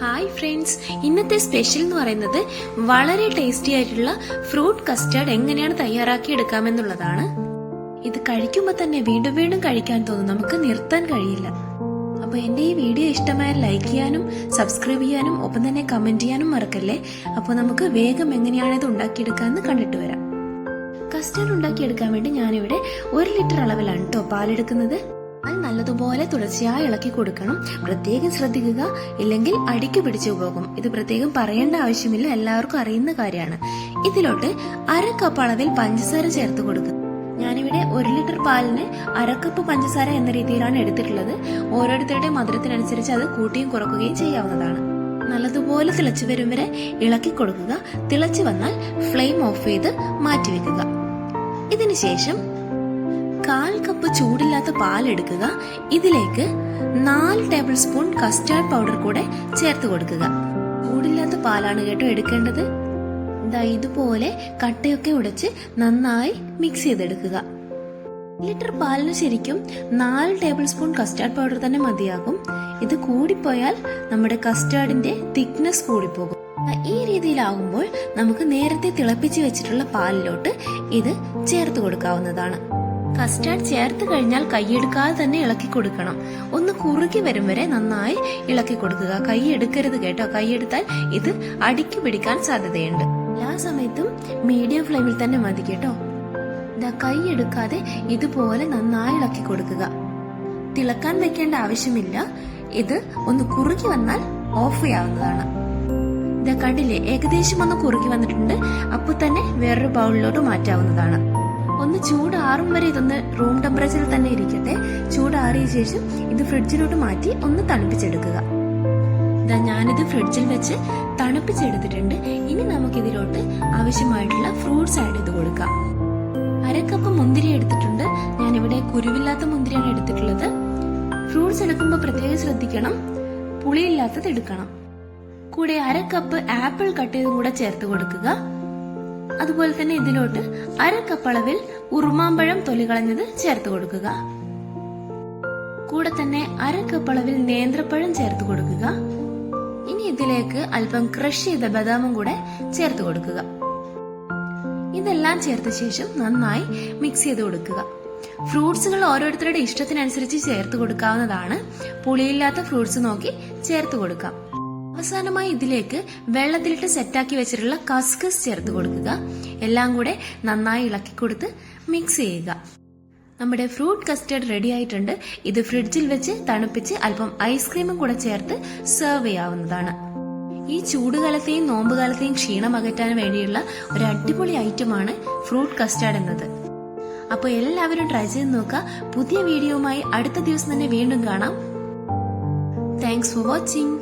Hi friends ഇന്നത്തെ special എന്ന് പറയുന്നത് വളരെ ടേസ്റ്റി ആയിട്ടുള്ള ഫ്രൂട്ട് കസ്റ്റാർഡ് എങ്ങനെയാണ് തയ്യാറാക്കി എടുക്കാമെന്നുള്ളതാണ് ഇത് കഴിക്കുമ്പോൾ തന്നെ വീണ്ടും വീണ്ടും കഴിക്കാൻ തോന്നും. നമുക്ക് നിർത്താൻ കഴിയില്ല. അപ്പൊ എന്റെ ഈ വീഡിയോ ഇഷ്ടമായ ലൈക്ക് ചെയ്യാനും സബ്സ്ക്രൈബ് ചെയ്യാനും ഒപ്പം തന്നെ കമന്റ് ചെയ്യാനും മറക്കല്ലേ? അപ്പോൾ നമുക്ക് വേഗം എങ്ങനെയാണ് ഇത് ഉണ്ടാക്കിയെടുക്കാമെന്ന് കണ്ടിട്ട് വരാം. കസ്റ്റാർഡ് ഉണ്ടാക്കിയെടുക്കാൻ വേണ്ടി ഞാനിവിടെ ഒരു ലിറ്റർ അളവിലാണ് കേട്ടോ പാലെടുക്കുന്നത്. അത് നല്ലതുപോലെ തുടർച്ചയായി ഇളക്കി കൊടുക്കണം. പ്രത്യേകം ശ്രദ്ധിക്കുക. ഇല്ലെങ്കിൽ അടിക്ക് പിടിച്ചു പോകും. ഇത് പ്രത്യേകം പറയേണ്ട ആവശ്യമില്ല. എല്ലാവർക്കും അറിയുന്ന കാര്യമാണ്. ഇതിലോട്ട് അര കപ്പ് അളവിൽ പഞ്ചസാര ചേർത്ത് കൊടുക്കുക. ഞാനിവിടെ ഒരു ലിറ്റർ പാലിന് അരക്കപ്പ് പഞ്ചസാര എന്ന രീതിയിലാണ് എടുത്തിട്ടുള്ളത്. ഓരോരുത്തരുടെ മധുരത്തിനനുസരിച്ച് അത് കൂട്ടിയും കുറക്കുകയും ചെയ്യാവുന്നതാണ്. നല്ലതുപോലെ തിളച്ചു വരും വരെ ഇളക്കി കൊടുക്കുക. തിളച്ചു വന്നാൽ ഫ്ലെയിം ഓഫ് ചെയ്ത് മാറ്റിവെക്കുക. ഇതിനുശേഷം കാൽ കപ്പ് ചൂടില്ലാത്ത പാൽ എടുക്കുക. ഇതിലേക്ക് നാല് ടേബിൾ സ്പൂൺ കസ്റ്റാർഡ് പൗഡർ കൂടെ ചേർത്ത് കൊടുക്കുക. ചൂടില്ലാത്ത പാലാണ് കേട്ടോ എടുക്കേണ്ടത്. ദാ ഇതുപോലെ കട്ടയൊക്കെ ഉടച്ച് നന്നായി മിക്സ് ചെയ്തെടുക്കുക. ലിറ്റർ പാലിന് ശരിക്കും നാല് ടേബിൾ സ്പൂൺ കസ്റ്റാർഡ് പൗഡർ തന്നെ മതിയാകും. ഇത് കൂടിപ്പോയാൽ നമ്മുടെ കസ്റ്റാർഡിന്റെ തിക്നെസ് കൂടിപ്പോകും. ഈ രീതിയിലാകുമ്പോൾ നമുക്ക് നേരത്തെ തിളപ്പിച്ച് വെച്ചിട്ടുള്ള പാലിലോട്ട് ഇത് ചേർത്ത് കൊടുക്കാവുന്നതാണ്. കസ്റ്റാർഡ് ചേർത്ത് കഴിഞ്ഞാൽ കൈയെടുക്കാതെ തന്നെ ഇളക്കി കൊടുക്കണം. ഒന്ന് കുറുകി വരും വരെ നന്നായി ഇളക്കി കൊടുക്കുക. കൈ എടുക്കരുത് കേട്ടോ. കൈയെടുത്താൽ ഇത് അടിക്ക് പിടിക്കാൻ സാധ്യതയുണ്ട്. എല്ലാ സമയത്തും മീഡിയം ഫ്ലെയിമിൽ തന്നെ മതി കേട്ടോ. ഇതാ കൈ എടുക്കാതെ ഇതുപോലെ നന്നായി ഇളക്കി കൊടുക്കുക. തിളക്കാൻ വെക്കേണ്ട ആവശ്യമില്ല. ഇത് ഒന്ന് കുറുകി വന്നാൽ ഓഫ് ചെയ്യാവുന്നതാണ് ഇതാ കണ്ടില്ലേ? ഏകദേശം ഒന്ന് കുറുകി വന്നിട്ടുണ്ട്. അപ്പോൾ തന്നെ വേറൊരു ബൗളിലോട്ട് മാറ്റാവുന്നതാണ്. ഒന്ന് ചൂടാറും വരെ ഇതൊന്ന് റൂം ടെമ്പറേച്ചറിൽ തന്നെ ഇരിക്കട്ടെ. ചൂടാറിയ ശേഷം ഇത് ഫ്രിഡ്ജിലോട്ട് മാറ്റി ഒന്ന് തണുപ്പിച്ചെടുക്കുക. ഞാനിത് ഫ്രിഡ്ജിൽ വെച്ച് തണുപ്പിച്ചെടുത്തിട്ടുണ്ട്. ഇനി നമുക്കിതിലോട്ട് ആവശ്യമായിട്ടുള്ള ഫ്രൂട്ട്സ് ആഡ് ചെയ്ത് കൊടുക്കാം. അരക്കപ്പ് മുന്തിരി എടുത്തിട്ടുണ്ട്. ഞാനിവിടെ കുരുവില്ലാത്ത മുന്തിരിയാണ് എടുത്തിട്ടുള്ളത്. ഫ്രൂട്ട്സ് എടുക്കുമ്പോൾ പ്രത്യേകം ശ്രദ്ധിക്കണം. പുളിയില്ലാത്തത് എടുക്കണം. കൂടെ അര കപ്പ് ആപ്പിൾ കട്ട് ചെയ്തും കൂടെ ചേർത്ത് കൊടുക്കുക. അതുപോലെ തന്നെ ഇതിലോട്ട് അര കപ്പളവിൽ ഉറുമാമ്പഴം തൊലി കളഞ്ഞത് ചേർത്ത് കൊടുക്കുക. കൂടെ തന്നെ അര കപ്പളവിൽ നേന്ത്രപ്പഴം ചേർത്ത് കൊടുക്കുക. ഇനി ഇതിലേക്ക് അല്പം ക്രഷ് ചെയ്ത ബദാമും കൂടെ ചേർത്ത് കൊടുക്കുക. ഇതെല്ലാം ചേർത്ത ശേഷം നന്നായി മിക്സ് ചെയ്ത് കൊടുക്കുക. ഫ്രൂട്ട്സുകൾ ഓരോരുത്തരുടെ ഇഷ്ടത്തിനനുസരിച്ച് ചേർത്ത് കൊടുക്കാവുന്നതാണ്. പുളിയില്ലാത്ത ഫ്രൂട്ട്സ് നോക്കി ചേർത്ത് കൊടുക്കാം. അവസാനമായി ഇതിലേക്ക് വെള്ളത്തിലിട്ട് സെറ്റാക്കി വെച്ചിട്ടുള്ള കസ്കസ് ചേർത്ത് കൊടുക്കുക. എല്ലാം കൂടെ നന്നായി ഇളക്കി കൊടുത്ത് മിക്സ് ചെയ്യുക. നമ്മുടെ ഫ്രൂട്ട് കസ്റ്റേർഡ് റെഡി ആയിട്ടുണ്ട്. ഇത് ഫ്രിഡ്ജിൽ വെച്ച് തണുപ്പിച്ച് അല്പം ഐസ്ക്രീമും കൂടെ ചേർത്ത് സെർവ് ചെയ്യാവുന്നതാണ്. ഈ ചൂടുകാലത്തെയും നോമ്പുകാലത്തെയും ക്ഷീണം അകറ്റാൻ വേണ്ടിയുള്ള ഒരു അടിപൊളി ഐറ്റമാണ് ഫ്രൂട്ട് കസ്റ്റാർഡ് എന്നത്. അപ്പോൾ എല്ലാവരും ട്രൈ ചെയ്ത് നോക്കുക. പുതിയ വീഡിയോയുമായി അടുത്ത ദിവസം തന്നെ വീണ്ടും കാണാം. Thanks for watching